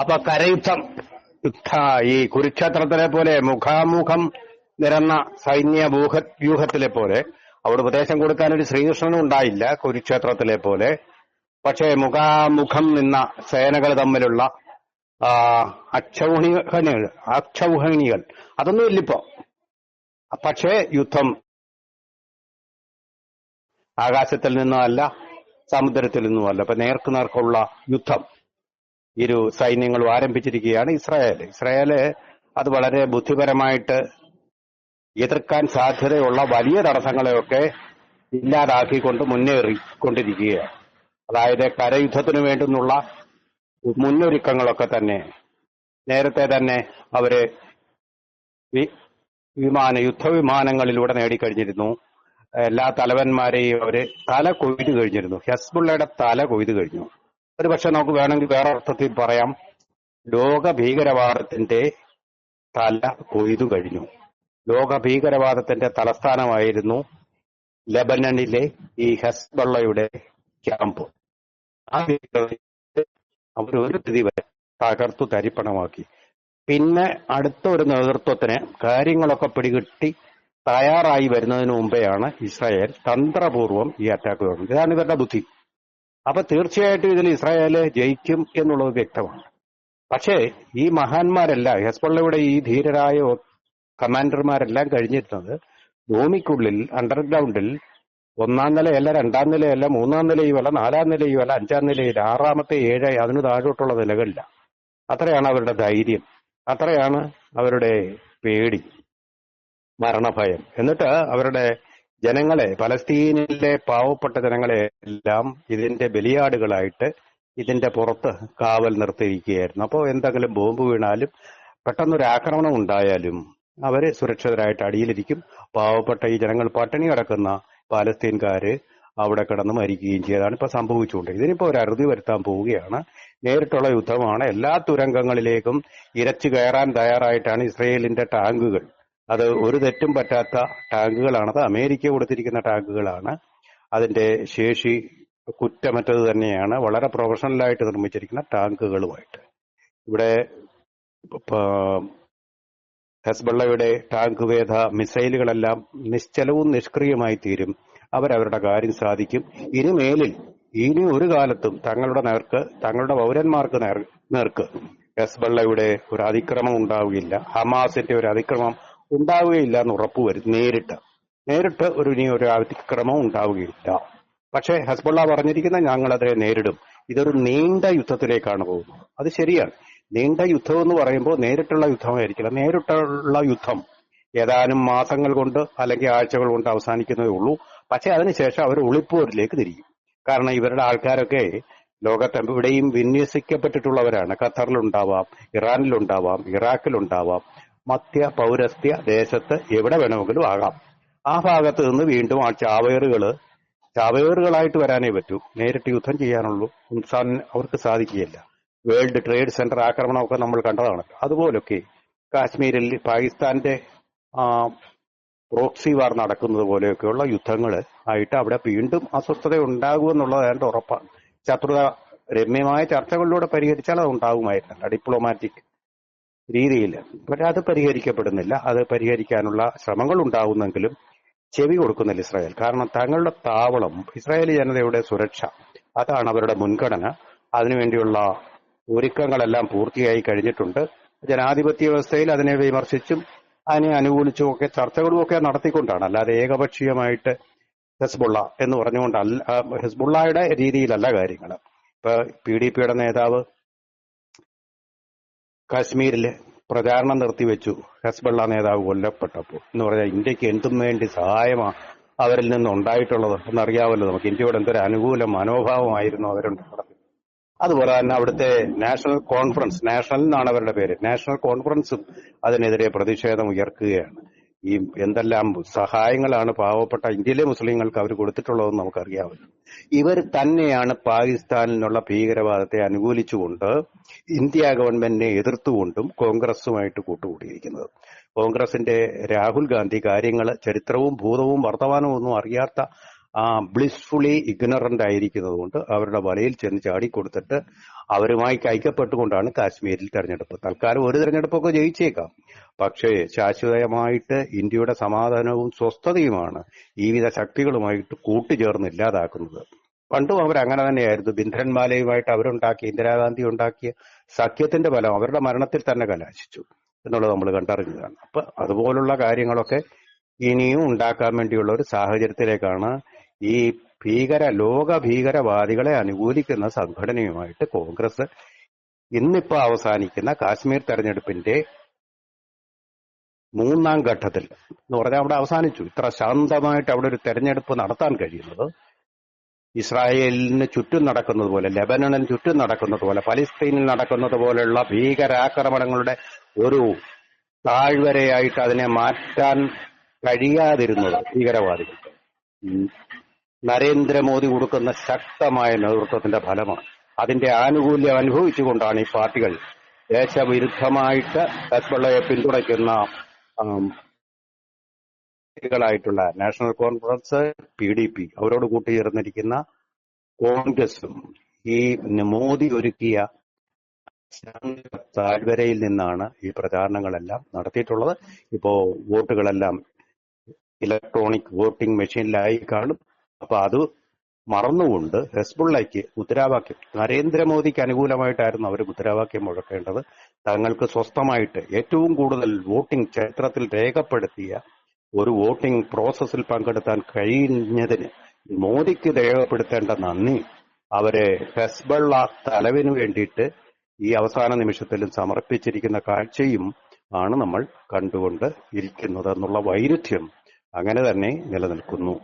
അപ്പൊ കരയുദ്ധം. യുദ്ധ ഈ കുരുക്ഷേത്രത്തിലെ പോലെ മുഖാമുഖം നിരന്ന സൈന്യ വ്യൂഹ വ്യൂഹത്തിലെ പോലെ അവിടെ ഉപദേശം കൊടുക്കാൻ ഒരു ശ്രീകൃഷ്ണനും ഉണ്ടായില്ല കുരുക്ഷേത്രത്തിലെ പോലെ. പക്ഷേ മുഖാമുഖം നിന്ന സേനകൾ തമ്മിലുള്ള അക്ഷൗണികൾ അക്ഷൗഹിണികൾ അതൊന്നും ഇല്ലിപ്പോ പക്ഷേ യുദ്ധം ആകാശത്തിൽ നിന്നുമല്ല സമുദ്രത്തിൽ നിന്നുമല്ല. അപ്പൊ നേർക്ക് നേർക്കുള്ള യുദ്ധം. ഇരു സൈന്യങ്ങളും ആരംഭിച്ചിരിക്കുകയാണ് ഇസ്രായേൽ ഇസ്രായേൽ അത് വളരെ ബുദ്ധിപരമായിട്ട് എതിർക്കാൻ സാധ്യതയുള്ള വലിയ തടസ്സങ്ങളെയൊക്കെ ഇല്ലാതാക്കിക്കൊണ്ട് മുന്നേറിക്കൊണ്ടിരിക്കുകയാണ്. അതായത് കരയുദ്ധത്തിനു വേണ്ടുന്നുള്ള മുന്നൊരുക്കങ്ങളൊക്കെ തന്നെ. നേരത്തെ തന്നെ അവർ വിമാന യുദ്ധവിമാനങ്ങളിലൂടെ നേടിക്കഴിഞ്ഞിരുന്നു. എല്ലാ തലവന്മാരെയും അവർ തല കൊയ്തു കഴിഞ്ഞിരുന്നു. ഹെസ്ബുള്ളയുടെ തല കൊയ്തു കഴിഞ്ഞു. ഒരു പക്ഷെ നമുക്ക് വേണമെങ്കിൽ വേറെ അർത്ഥത്തിൽ പറയാം. ലോക ഭീകരവാദത്തിന്റെ തല കൊയ്തു കഴിഞ്ഞു. ലോക ഭീകരവാദത്തിന്റെ തലസ്ഥാനമായിരുന്നു ലെബനണിലെ ഈ ഹെസ്ബള്ളയുടെ ക്യാമ്പ്. ആ ഒരു സ്ഥിതി വരെ തകർത്തു തരിപ്പണമാക്കി. പിന്നെ അടുത്ത ഒരു നേതൃത്വത്തിന് കാര്യങ്ങളൊക്കെ പിടികിട്ടി തയ്യാറായി വരുന്നതിന് മുമ്പെയാണ് ഇസ്രായേൽ തന്ത്രപൂർവം ഈ അറ്റാക്ക് തുടങ്ങുന്നത് ഇതാണ് ഇവരുടെ ബുദ്ധി. അപ്പൊ തീർച്ചയായിട്ടും ഇതിൽ ഇസ്രായേൽ ജയിക്കും എന്നുള്ളത് വ്യക്തമാണ്. പക്ഷേ ഈ മഹാന്മാരെല്ലാം ഹെസ്ബള്ളയുടെ ഈ ധീരരായ കമാൻഡർമാരെല്ലാം കഴിഞ്ഞിരുന്നത് ഭൂമിക്കുള്ളിൽ അണ്ടർഗ്രൗണ്ടിൽ ഒന്നാം നിലയല്ല രണ്ടാം നിലയല്ല മൂന്നാം നിലയുമല്ല നാലാം നിലയുമല്ല അഞ്ചാം നിലയിൽ ആറാമത്തെ ഏഴ് അതിന് താഴോട്ടുള്ള നിലകളില്ല. അത്രയാണ് അവരുടെ ധൈര്യം. അത്രയാണ് അവരുടെ പേടി മരണഭയം. എന്നിട്ട് അവരുടെ ജനങ്ങളെ പലസ്തീനിലെ പാവപ്പെട്ട ജനങ്ങളെ എല്ലാം ഇതിന്റെ ബലിയാടുകളായിട്ട് ഇതിന്റെ പുറത്ത് കാവൽ നിർത്തിയിരിക്കുകയായിരുന്നു. അപ്പോൾ എന്തെങ്കിലും ബോംബ് വീണാലും പെട്ടെന്നൊരു ആക്രമണം ഉണ്ടായാലും അവർ സുരക്ഷിതരായിട്ട് അടിയിലിരിക്കും. പാവപ്പെട്ട ഈ ജനങ്ങൾ പട്ടിണി കിടക്കുന്ന പാലസ്തീൻകാര് അവിടെ കിടന്ന് മരിക്കുകയും ചെയ്തതാണ് ഇപ്പൊ സംഭവിച്ചുകൊണ്ട്. ഇതിനിപ്പോ ഒരു അറുതി വരുത്താൻ പോവുകയാണ്. നേരിട്ടുള്ള യുദ്ധമാണ്. എല്ലാ തുരങ്കങ്ങളിലേക്കും ഇരച്ചു കയറാൻ തയ്യാറായിട്ടാണ് ഇസ്രയേലിന്റെ ടാങ്കുകൾ. അത് ഒരു തെറ്റും പറ്റാത്ത ടാങ്കുകളാണ്. അത് അമേരിക്ക കൊടുത്തിരിക്കുന്ന ടാങ്കുകളാണ്. അതിന്റെ ശേഷി കുറ്റമറ്റത് തന്നെയാണ്. വളരെ പ്രൊഫഷണലായിട്ട് നിർമ്മിച്ചിരിക്കുന്ന ടാങ്കുകളുമായിട്ട്. ഇവിടെ ഹെസ്ബള്ളയുടെ ടാങ്ക് വേധ മിസൈലുകളെല്ലാം നിശ്ചലവും നിഷ്ക്രിയമായി തീരും. അവരവരുടെ കാര്യം സാധിക്കും. ഇനി മേലിൽ ഇനി ഒരു കാലത്തും തങ്ങളുടെ നേർക്ക് തങ്ങളുടെ പൗരന്മാർക്ക് നേർക്ക് ഹെസ്ബള്ളയുടെ ഒരു അതിക്രമം ഉണ്ടാവുകയില്ല. ഹമാസിന്റെ ഒരു അതിക്രമം ഉണ്ടാവുകയില്ല എന്ന് ഉറപ്പുവരും നേരിട്ട്. നേരിട്ട് ഒരു ഇനി ഒരു അതിക്രമം ഉണ്ടാവുകയില്ല. പക്ഷേ ഹസ്ബുള്ള പറഞ്ഞിരിക്കുന്ന ഞങ്ങൾ അതിനെ നേരിടും. ഇതൊരു നീണ്ട യുദ്ധത്തിലേക്കാണ് പോകുന്നത്. അത് ശരിയാണ്. നീണ്ട യുദ്ധം എന്ന് പറയുമ്പോൾ നേരിട്ടുള്ള യുദ്ധമായിരിക്കില്ല. നേരിട്ടുള്ള യുദ്ധം ഏതാനും മാസങ്ങൾ കൊണ്ട് അല്ലെങ്കിൽ ആഴ്ചകൾ കൊണ്ട് അവസാനിക്കുന്നതേ ഉള്ളൂ. പക്ഷെ അതിനുശേഷം അവർ ഒളിപ്പോരിലേക്ക് തിരിയും. കാരണം ഇവരുടെ ആൾക്കാരൊക്കെ ലോകത്തെവിടെയും വിന്യസിക്കപ്പെട്ടിട്ടുള്ളവരാണ്. ഖത്തറിലുണ്ടാവാം ഇറാനിലുണ്ടാവാം ഇറാഖിലുണ്ടാവാം. മധ്യ പൗരസ്ത്യ ദേശത്ത് എവിടെ വേണമെങ്കിലും ആകാം. ആ ഭാഗത്ത് നിന്ന് വീണ്ടും ആ ചാവേറുകൾ ചാവേറുകളായിട്ട് വരാനേ പറ്റൂ. നേരിട്ട് യുദ്ധം ചെയ്യാനുള്ളൂ. അവർക്ക് സാധിക്കുകയില്ല. വേൾഡ് ട്രേഡ് സെന്റർ ആക്രമണമൊക്കെ നമ്മൾ കണ്ടതാണ്. അതുപോലൊക്കെ കാശ്മീരിൽ പാകിസ്ഥാന്റെ പ്രോക്സി വാർ നടക്കുന്നത് പോലെയൊക്കെയുള്ള യുദ്ധങ്ങൾ ആയിട്ട് അവിടെ വീണ്ടും അസ്വസ്ഥത ഉണ്ടാകുമെന്നുള്ളത് അതിന്റെ ഉറപ്പാണ്. ശത്രുത രമ്യമായ ചർച്ചകളിലൂടെ പരിഹരിച്ചാൽ അത് ഉണ്ടാകുമായിരുന്നല്ല ഡിപ്ലോമാറ്റിക് രീതിയിൽ. പക്ഷെ അത് പരിഹരിക്കപ്പെടുന്നില്ല. അത് പരിഹരിക്കാനുള്ള ശ്രമങ്ങൾ ഉണ്ടാകുന്നെങ്കിലും ചെവി കൊടുക്കുന്നില്ല ഇസ്രായേൽ. കാരണം തങ്ങളുടെ താവളം ഇസ്രായേലി ജനതയുടെ സുരക്ഷ അതാണ് അവരുടെ മുൻഗണന. അതിനുവേണ്ടിയുള്ള ഒരുക്കങ്ങളെല്ലാം പൂർത്തിയായി കഴിഞ്ഞിട്ടുണ്ട്. ജനാധിപത്യ വ്യവസ്ഥയിൽ അതിനെ വിമർശിച്ചും അതിനെ അനുകൂലിച്ചും ഒക്കെ ചർച്ചകളും ഒക്കെ നടത്തിക്കൊണ്ടാണ്. അല്ലാതെ ഏകപക്ഷീയമായിട്ട് ഹെസ്ബുള്ള എന്ന് പറഞ്ഞുകൊണ്ടല്ല ആ, ഹെസ്ബുള്ളയുടെ രീതിയിലല്ല കാര്യങ്ങൾ ഇപ്പൊ പി ഡി പിയുടെ നേതാവ് കാശ്മീരിൽ പ്രചാരണം നിർത്തിവെച്ചു. ഹെസ്ബള്ള നേതാവ് കൊല്ലപ്പെട്ടപ്പോൾ എന്ന് പറഞ്ഞാൽ ഇന്ത്യയ്ക്ക് എന്തും വേണ്ടി സഹായമാണ് അവരിൽ നിന്ന് ഉണ്ടായിട്ടുള്ളത് എന്നറിയാമല്ലോ നമുക്ക്. ഇന്ത്യയോട് എന്തൊരു അനുകൂല മനോഭാവമായിരുന്നു അവരുണ്ടായിരുന്നത് അതുപോലെ തന്നെ അവിടുത്തെ നാഷണൽ കോൺഫറൻസ് നാഷണൽ എന്നാണ് അവരുടെ പേര്. നാഷണൽ കോൺഫറൻസും അതിനെതിരെ പ്രതിഷേധം ഉയർക്കുകയാണ്. ഈ എന്തെല്ലാം സഹായങ്ങളാണ് പാവപ്പെട്ട ഇന്ത്യയിലെ മുസ്ലിങ്ങൾക്ക് അവർ കൊടുത്തിട്ടുള്ളതെന്ന് നമുക്കറിയാമല്ലോ. ഇവർ തന്നെയാണ് പാകിസ്ഥാനിലുള്ള ഭീകരവാദത്തെ അനുകൂലിച്ചുകൊണ്ട് ഇന്ത്യ ഗവൺമെന്റിനെ എതിർത്തുകൊണ്ടും കോൺഗ്രസുമായിട്ട് കൂട്ടുകൂടിയിരിക്കുന്നത്. കോൺഗ്രസിന്റെ രാഹുൽ ഗാന്ധി കാര്യങ്ങൾ ചരിത്രവും ഭൂതവും വർത്തമാനവും ഒന്നും അറിയാത്ത ആ ബ്ലിസ്ഫുള്ളി ഇഗ്നറന്റ് ആയിരിക്കുന്നത് കൊണ്ട് അവരുടെ വലയിൽ ചെന്ന് ചാടിക്കൊടുത്തിട്ട് അവരുമായി ഐക്യപ്പെട്ടുകൊണ്ടാണ് കാശ്മീരിൽ തെരഞ്ഞെടുപ്പ്. തൽക്കാലം ഒരു തെരഞ്ഞെടുപ്പൊക്കെ ജയിച്ചേക്കാം. പക്ഷേ ശാശ്വതമായിട്ട് ഇന്ത്യയുടെ സമാധാനവും സ്വസ്ഥതയുമാണ് ഈ വിധ ശക്തികളുമായിട്ട് കൂട്ടുചേർന്ന് ഇല്ലാതാക്കുന്നത്. പണ്ടും അവർ അങ്ങനെ തന്നെയായിരുന്നു ബിന്ധൻമാലയുമായിട്ട് അവരുണ്ടാക്കിയ ഇന്ദിരാഗാന്ധി ഉണ്ടാക്കിയ സഖ്യത്തിന്റെ ഫലം അവരുടെ മരണത്തിൽ തന്നെ കലാശിച്ചു എന്നുള്ളത് നമ്മൾ കണ്ടറിഞ്ഞതാണ്. അപ്പൊ അതുപോലുള്ള കാര്യങ്ങളൊക്കെ ഇനിയും ഉണ്ടാക്കാൻ വേണ്ടിയുള്ള ഒരു സാഹചര്യത്തിലേക്കാണ് ഈ ഭീകര ലോക ഭീകരവാദികളെ അനുകൂലിക്കുന്ന സംഘടനയുമായിട്ട് കോൺഗ്രസ് ഇന്നിപ്പോ അവസാനിക്കുന്ന കാശ്മീർ തെരഞ്ഞെടുപ്പിന്റെ മൂന്നാം ഘട്ടത്തിൽ എന്ന് പറഞ്ഞാൽ അവിടെ അവസാനിച്ചു. ഇത്ര ശാന്തമായിട്ട് അവിടെ ഒരു തെരഞ്ഞെടുപ്പ് നടത്താൻ കഴിയുന്നത് ഇസ്രായേലിന് ചുറ്റും നടക്കുന്നത് പോലെ ലെബനണിന് ചുറ്റും നടക്കുന്നത് പോലെ പലസ്തീനിൽ നടക്കുന്നത് പോലെയുള്ള ഭീകരാക്രമണങ്ങളുടെ ഒരു താഴ്വരയായിട്ട് അതിനെ മാറ്റാൻ കഴിയാതിരുന്നത് ഭീകരവാദികൾ. നരേന്ദ്രമോദി കൊടുക്കുന്ന ശക്തമായ നേതൃത്വത്തിന്റെ ഫലമാണ്. അതിന്റെ ആനുകൂല്യം അനുഭവിച്ചുകൊണ്ടാണ് ഈ പാർട്ടികൾ ദേശവിരുദ്ധമായിട്ട് ഹെസ്ബള്ളയെ പിന്തുണയ്ക്കുന്ന പാർട്ടികളായിട്ടുള്ള National Conference P D P അവരോട് കൂട്ടുചേർന്നിരിക്കുന്ന കോൺഗ്രസും ഈ മോദി ഒരുക്കിയ താഴ്വരയിൽ നിന്നാണ് ഈ പ്രചാരണങ്ങളെല്ലാം നടത്തിയിട്ടുള്ളത്. ഇപ്പോ വോട്ടുകളെല്ലാം ഇലക്ട്രോണിക് വോട്ടിംഗ് മെഷീനിലായി കാണും. അപ്പൊ അത് മറന്നുകൊണ്ട് ഹെസ്ബുള്ളയ്ക്ക് മുദ്രാവാക്യം നരേന്ദ്രമോദിക്ക് അനുകൂലമായിട്ടായിരുന്നു അവർ മുദ്രാവാക്യം മുഴക്കേണ്ടത്. തങ്ങൾക്ക് സ്വസ്ഥമായിട്ട് ഏറ്റവും കൂടുതൽ വോട്ടിംഗ് ചരിത്രത്തിൽ രേഖപ്പെടുത്തിയ ഒരു വോട്ടിംഗ് പ്രോസസ്സിൽ പങ്കെടുത്താൻ കഴിഞ്ഞതിന് മോദിക്ക് രേഖപ്പെടുത്തേണ്ട നന്ദി. അവരെ ഹെസ്ബള്ള തലവിന് വേണ്ടിയിട്ട് ഈ അവസാന നിമിഷത്തിലും സമർപ്പിച്ചിരിക്കുന്ന കാഴ്ചയും ആണ് നമ്മൾ കണ്ടുകൊണ്ട് ഇരിക്കുന്നത് എന്നുള്ള വൈരുദ്ധ്യം അങ്ങനെ തന്നെ നിലനിൽക്കുന്നു.